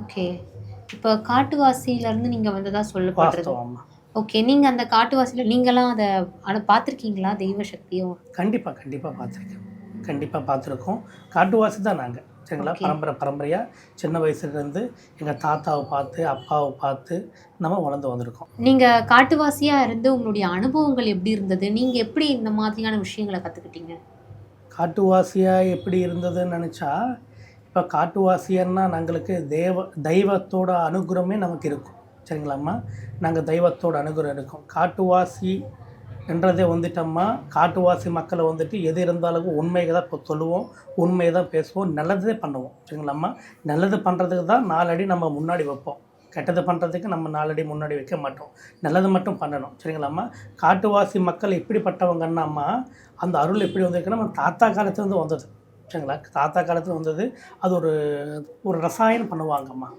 Okay. இப்போ காட்டுவாசியிலேருந்து நீங்கள் வந்ததா சொல்லப்படுறது வாஸ்தவம். ஓகே நீங்கள் அந்த காட்டுவாசியில் நீங்களாம் அதை அனு பார்த்துருக்கீங்களா? தெய்வ சக்தியும்? கண்டிப்பாக கண்டிப்பாக பார்த்துருக்கேன். கண்டிப்பாக பார்த்துருக்கோம். காட்டுவாசி தான் நாங்கள் சரிங்களா? Okay. பரம்பரை பரம்பரையாக சின்ன வயசுலேருந்து எங்கள் தாத்தாவை பார்த்து அப்பாவை பார்த்து நம்ம வளர்ந்து வந்திருக்கோம். நீங்கள் காட்டுவாசியாக இருந்து உங்களுடைய அனுபவங்கள் எப்படி இருந்தது? நீங்கள் எப்படி இந்த மாதிரியான விஷயங்களை கற்றுக்கிட்டீங்க காட்டுவாசியாக எப்படி இருந்ததுன்னு நினச்சா இப்போ காட்டுவாசியன்னா நாங்களுக்கு தேவ தெய்வத்தோட அனுகிரமே நமக்கு இருக்கும். சரிங்களாம்மா நாங்கள் தெய்வத்தோட அனுகிரகம் இருக்கும் காட்டுவாசி என்றதே வந்துட்டோம்மா காட்டுவாசி மக்களை வந்துட்டு எது இருந்தாலும் உண்மையை தான் இப்போ சொல்லுவோம் உண்மையை தான் பேசுவோம் நல்லதே பண்ணுவோம். சரிங்களாம்மா நல்லது பண்ணுறதுக்கு தான் நாலடி நம்ம முன்னாடி வைப்போம். கெட்டது பண்ணுறதுக்கு நம்ம நாலடி முன்னாடி வைக்க மாட்டோம். நல்லது மட்டும் பண்ணணும். சரிங்களாம்மா காட்டுவாசி மக்கள் எப்படிப்பட்டவங்கன்னாம்மா அந்த அருள் எப்படி வந்திருக்குன்னா நம்ம தாத்தா காலத்துலேருந்து வந்தது. சரிங்களா தாத்தா காலத்தில் வந்தது அது ஒரு ஒரு ரசாயனம் பண்ணுவாங்கம்மா.